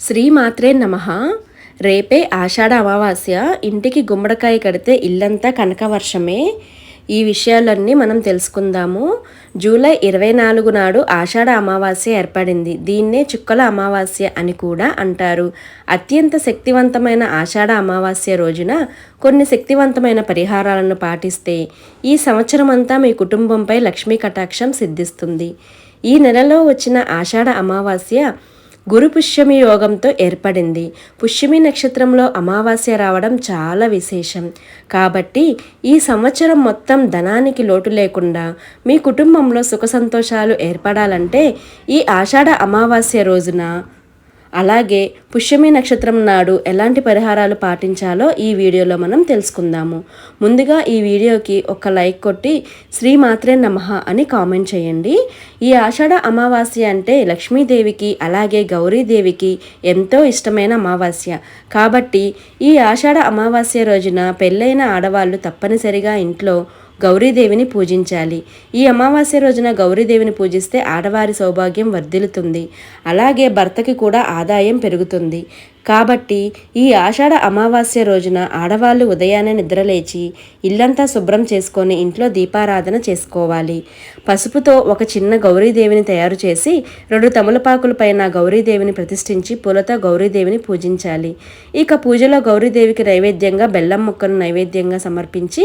శ్రీమాత్రే నమ. రేపే ఆషాఢ అమావాస్య. ఇంటికి గుమ్మడికాయ కడితే ఇల్లంతా కనకవర్షమే. ఈ విషయాలన్నీ మనం తెలుసుకుందాము. జూలై ఇరవై నాలుగు నాడు ఆషాఢ అమావాస్య ఏర్పడింది. దీన్నే చుక్కల అమావాస్య అని కూడా అంటారు. అత్యంత శక్తివంతమైన ఆషాఢ అమావాస్య రోజున కొన్ని శక్తివంతమైన పరిహారాలను పాటిస్తే ఈ సంవత్సరం అంతా మీ కుటుంబంపై లక్ష్మీ కటాక్షం సిద్ధిస్తుంది. ఈ నెలలో వచ్చిన ఆషాఢ అమావాస్య గురు పుష్యమి యోగంతో ఏర్పడింది. పుష్యమి నక్షత్రంలో అమావాస్య రావడం చాలా విశేషం. కాబట్టి ఈ సంవత్సరం మొత్తం ధనానికి లోటు లేకుండా మీ కుటుంబంలో సుఖ సంతోషాలు ఏర్పడాలంటే ఈ ఆషాఢ అమావాస్య రోజున అలాగే పుష్యమి నక్షత్రం నాడు ఎలాంటి పరిహారాలు పాటించాలో ఈ వీడియోలో మనం తెలుసుకుందాము. ముందుగా ఈ వీడియోకి ఒక లైక్ కొట్టి శ్రీ మాత్రే నమః అని కామెంట్ చేయండి. ఈ ఆషాఢ అమావాస్య అంటే లక్ష్మీదేవికి అలాగే గౌరీదేవికి ఎంతో ఇష్టమైన అమావాస్య. కాబట్టి ఈ ఆషాఢ అమావాస్య రోజున పెళ్ళైన ఆడవాళ్ళు తప్పనిసరిగా ఇంట్లో గౌరీదేవిని పూజించాలి. ఈ అమావాస్య రోజున గౌరీదేవిని పూజిస్తే ఆడవారి సౌభాగ్యం వర్ధిల్లుతుంది. అలాగే భర్తకి కూడా ఆదాయం పెరుగుతుంది. కాబట్టి ఈ ఆషాఢ అమావాస్య రోజున ఆడవాళ్ళు ఉదయాన్నే నిద్రలేచి ఇల్లంతా శుభ్రం చేసుకొని ఇంట్లో దీపారాధన చేసుకోవాలి. పసుపుతో ఒక చిన్న గౌరీదేవిని తయారు చేసి రెండు తమలపాకుల పైన గౌరీదేవిని ప్రతిష్ఠించి పూలతో గౌరీదేవిని పూజించాలి. ఇక పూజలో గౌరీదేవికి నైవేద్యంగా బెల్లం ముక్కను నైవేద్యంగా సమర్పించి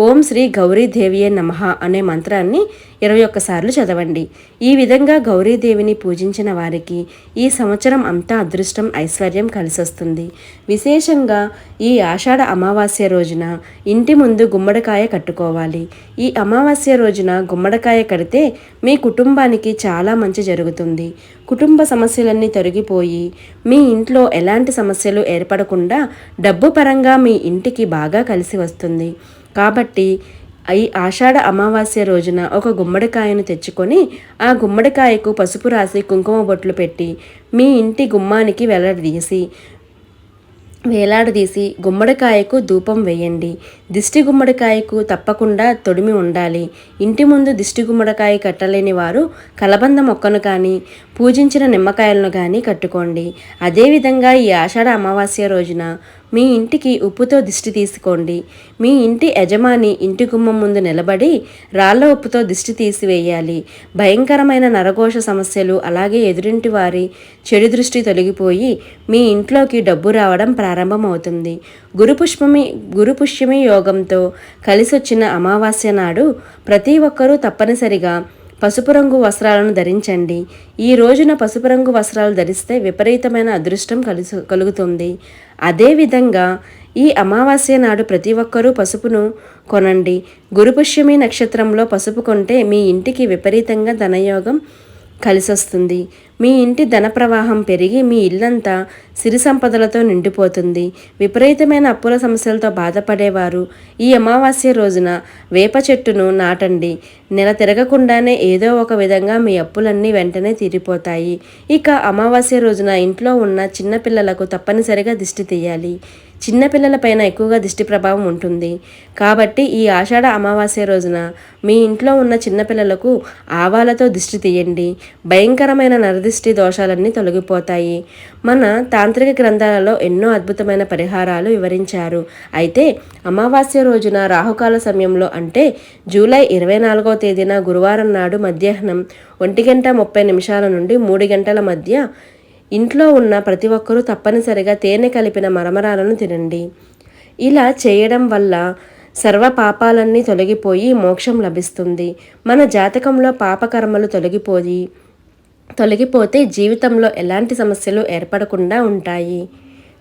ఓం శ్రీ గౌరీదేవియే నమః అనే మంత్రాన్ని ఇరవై ఒక్కసార్లు చదవండి. ఈ విధంగా గౌరీదేవిని పూజించిన వారికి ఈ సంవత్సరం అంతా అదృష్టం ఐశ్వర్యం కలిసి వస్తుంది విశేషంగా ఈ ఆషాఢ అమావాస్య రోజున ఇంటి ముందు గుమ్మడికాయ కట్టుకోవాలి. ఈ అమావాస్య రోజున గుమ్మడికాయ కడితే మీ కుటుంబానికి చాలా మంచి జరుగుతుంది. కుటుంబ సమస్యలన్నీ తొలగిపోయి మీ ఇంట్లో ఎలాంటి సమస్యలు ఏర్పడకుండా డబ్బు పరంగా మీ ఇంటికి బాగా కలిసి వస్తుంది. కాబట్టి ఈ ఆషాఢ అమావాస్య రోజున ఒక గుమ్మడికాయను తెచ్చుకొని ఆ గుమ్మడికాయకు పసుపు రాసి కుంకుమ బొట్లు పెట్టి మీ ఇంటి గుమ్మానికి వెల్లడదీసి వేలాడదీసి గుమ్మడికాయకు ధూపం వేయండి. దిష్టి గుమ్మడికాయకు తప్పకుండా తొడిమి ఉండాలి. ఇంటి ముందు దిష్టి గుమ్మడికాయ కట్టలేని వారు కలబంద మొక్కను కానీ పూజించిన నిమ్మకాయలను కానీ కట్టుకోండి. అదేవిధంగా ఈ ఆషాఢ అమావాస్య రోజున మీ ఇంటికి ఉప్పుతో దిష్టి తీసుకోండి. మీ ఇంటి యజమాని ఇంటి గుమ్మం ముందు నిలబడి రాళ్ళ ఉప్పుతో దిష్టి తీసివేయాలి. భయంకరమైన నరఘోష సమస్యలు అలాగే ఎదురింటి వారి చెడు దృష్టి తొలగిపోయి మీ ఇంట్లోకి డబ్బు రావడం ప్రారంభమవుతుంది. గురు పుష్పమి గురు యోగంతో కలిసొచ్చిన అమావాస్య నాడు ప్రతి ఒక్కరూ తప్పనిసరిగా పసుపు రంగు వస్త్రాలను ధరించండి. ఈ రోజున పసుపు రంగు వస్త్రాలు ధరిస్తే విపరీతమైన అదృష్టం కలుసు కలుగుతుంది. అదేవిధంగా ఈ అమావాస్య నాడు ప్రతి ఒక్కరూ పసుపును కొనండి. గురుపుష్యమి నక్షత్రంలో పసుపు కొంటే మీ ఇంటికి విపరీతంగా ధనయోగం కలిసొస్తుంది. మీ ఇంటి ధన ప్రవాహం పెరిగి మీ ఇల్లంతా సిరి సంపదలతో నిండిపోతుంది. విపరీతమైన అప్పుల సమస్యలతో బాధపడేవారు. ఈ అమావాస్య రోజున వేప చెట్టును నాటండి. నెల తిరగకుండానే ఏదో ఒక విధంగా మీ అప్పులన్నీ వెంటనే తీరిపోతాయి. ఇక అమావాస్య రోజున ఇంట్లో ఉన్న చిన్నపిల్లలకు తప్పనిసరిగా దిష్టి తీయాలి. చిన్నపిల్లలపైన ఎక్కువగా దిష్టి ప్రభావం ఉంటుంది. కాబట్టి ఈ ఆషాఢ అమావాస్య రోజున మీ ఇంట్లో ఉన్న చిన్నపిల్లలకు ఆవాలతో దిష్టి తీయండి. భయంకరమైన నరదిష్టి దోషాలన్నీ తొలగిపోతాయి. మన తాంత్రిక గ్రంథాలలో ఎన్నో అద్భుతమైన పరిహారాలు వివరించారు. అయితే అమావాస్య రోజున రాహుకాల సమయంలో అంటే జూలై ఇరవై నాలుగో తేదీన గురువారం నాడు మధ్యాహ్నం ఒంటి గంట ముప్పై నిమిషాల నుండి మూడు గంటల మధ్య ఇంట్లో ఉన్న ప్రతి ఒక్కరూ తప్పనిసరిగా తేనె కలిపిన మరమరాలను తినండి. ఇలా చేయడం వల్ల సర్వ పాపాలన్నీ తొలగిపోయి మోక్షం లభిస్తుంది. మన జాతకంలో పాపకర్మలు తొలగిపోయి తొలగిపోతే జీవితంలో ఎలాంటి సమస్యలు ఏర్పడకుండా ఉంటాయి.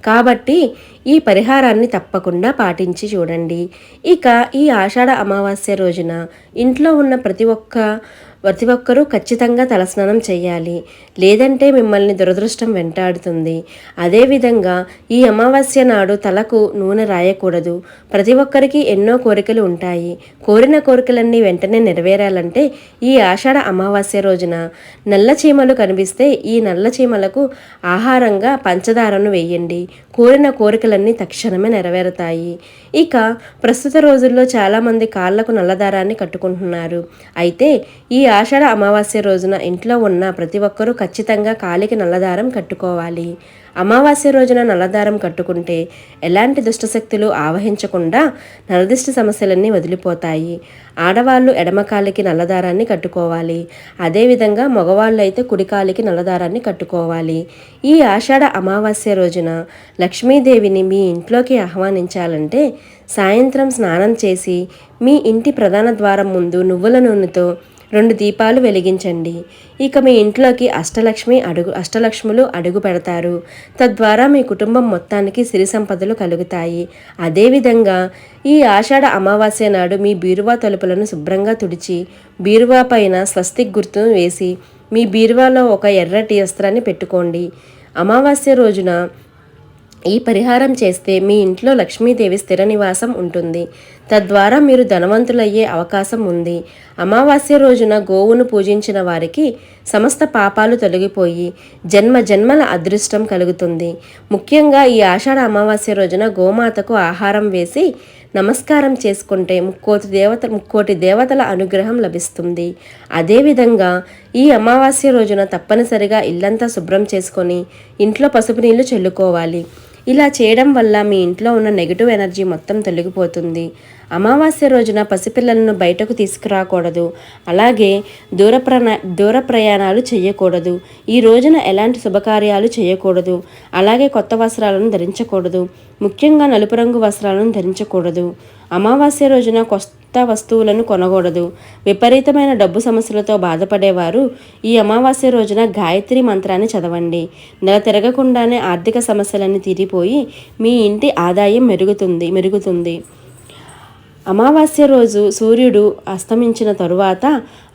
కాబట్టి ఈ పరిహారాన్ని తప్పకుండా పాటించి చూడండి. ఇక ఈ ఆషాఢ అమావాస్య రోజున ఇంట్లో ఉన్న ప్రతి ఒక్క ప్రతి ఒక్కరూ ఖచ్చితంగా తలస్నానం చేయాలి. లేదంటే మిమ్మల్ని దురదృష్టం వెంటాడుతుంది. అదేవిధంగా ఈ అమావాస్య నాడు తలకు నూనె రాయకూడదు. ప్రతి ఒక్కరికి ఎన్నో కోరికలు ఉంటాయి. కోరిన కోరికలన్నీ వెంటనే నెరవేరాలంటే ఈ ఆషాఢ అమావాస్య రోజున నల్ల చీమలు కనిపిస్తే ఈ నల్ల చీమలకు ఆహారంగా పంచదారను వేయండి. కోరిన కోరికలన్నీ తక్షణమే నెరవేరుతాయి. ఇక ప్రస్తుత రోజుల్లో చాలామంది కాళ్ళకు నల్లదారాన్ని కట్టుకుంటున్నారు. అయితే ఈ ఆషాఢ అమావాస్య రోజున ఇంట్లో ఉన్న ప్రతి ఒక్కరూ ఖచ్చితంగా కాలికి నల్లదారం కట్టుకోవాలి. అమావాస్య రోజున నల్లదారం కట్టుకుంటే ఎలాంటి దుష్టశక్తులు ఆవహించకుండా నరదిష్టి సమస్యలన్నీ వదిలిపోతాయి. ఆడవాళ్ళు ఎడమకాలికి నల్లదారాన్ని కట్టుకోవాలి. అదేవిధంగా మగవాళ్ళు అయితే కుడికాలికి నల్లదారాన్ని కట్టుకోవాలి. ఈ ఆషాఢ అమావాస్య రోజున లక్ష్మీదేవిని మీ ఇంట్లోకి ఆహ్వానించాలంటే సాయంత్రం స్నానం చేసి మీ ఇంటి ప్రధాన ద్వారం ముందు నువ్వుల నూనెతో రెండు దీపాలు వెలిగించండి. ఇక మీ ఇంట్లోకి అష్టలక్ష్మి అడుగు అష్టలక్ష్ములు అడుగు పెడతారు. తద్వారా మీ కుటుంబం మొత్తానికి సిరి సంపదలు కలుగుతాయి. అదేవిధంగా ఈ ఆషాఢ అమావాస్య నాడు మీ బీరువా తలుపులను శుభ్రంగా తుడిచి బీరువా పైన స్వస్తిక్ గుర్తును వేసి మీ బీరువాలో ఒక ఎర్రటి వస్త్రాన్ని పెట్టుకోండి. అమావాస్య రోజున ఈ పరిహారం చేస్తే మీ ఇంట్లో లక్ష్మీదేవి స్థిర నివాసం ఉంటుంది. తద్వారా మీరు ధనవంతులయ్యే అవకాశం ఉంది. అమావాస్య రోజున గోవును పూజించిన వారికి సమస్త పాపాలు తొలగిపోయి జన్మ జన్మల అదృష్టం కలుగుతుంది. ముఖ్యంగా ఈ ఆషాఢ అమావాస్య రోజున గోమాతకు ఆహారం వేసి నమస్కారం చేసుకుంటే ముక్కోటి దేవత ముక్కోటి దేవతల అనుగ్రహం లభిస్తుంది. అదేవిధంగా ఈ అమావాస్య రోజున తప్పనిసరిగా ఇల్లంతా శుభ్రం చేసుకొని ఇంట్లో పసుపు నీళ్ళు చల్లుకోవాలి. ఇలా చేయడం వల్ల మీ ఇంట్లో ఉన్న నెగిటివ్ ఎనర్జీ మొత్తం తొలగిపోతుంది. అమావాస్య రోజున పసిపిల్లలను బయటకు తీసుకురాకూడదు. అలాగే దూర ప్రనా దూర ప్రయాణాలు చేయకూడదు. ఈ రోజున ఎలాంటి శుభకార్యాలు చేయకూడదు. అలాగే కొత్త వస్త్రాలను ధరించకూడదు. ముఖ్యంగా నలుపు రంగు వస్త్రాలను ధరించకూడదు. అమావాస్య రోజున కొత్త వస్తువులను కొనకూడదు. విపరీతమైన డబ్బు సమస్యలతో బాధపడేవారు ఈ అమావాస్య రోజున గాయత్రి మంత్రాన్ని చదవండి. నెల తిరగకుండానే ఆర్థిక సమస్యలన్నీ తీరిపోయి మీ ఇంటి ఆదాయం మెరుగుతుంది మెరుగుతుంది. అమావాస్య రోజు సూర్యుడు అస్తమించిన తరువాత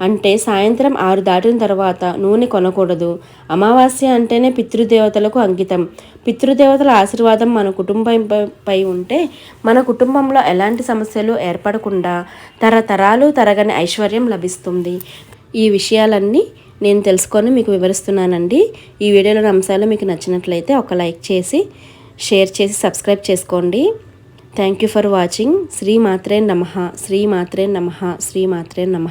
అంటే సాయంత్రం ఆరు దాటిన తర్వాత నూనె కొనకూడదు. అమావాస్య అంటేనే పితృదేవతలకు అంకితం. పితృదేవతల ఆశీర్వాదం మన కుటుంబంపై ఉంటే మన కుటుంబంలో ఎలాంటి సమస్యలు ఏర్పడకుండా తరతరాలు తరగని ఐశ్వర్యం లభిస్తుంది. ఈ విషయాలన్నీ నేను తెలుసుకొని మీకు వివరిస్తున్నానండి. ఈ వీడియోలోని అంశాలు మీకు నచ్చినట్లయితే ఒక లైక్ చేసి షేర్ చేసి సబ్స్క్రైబ్ చేసుకోండి. థ్యాంక్ యూ ఫర్ వాచింగ్ శ్రీ మాత్రే నమ శ్రీ మాత్రే నమ శ్రీ మాత్రే నమ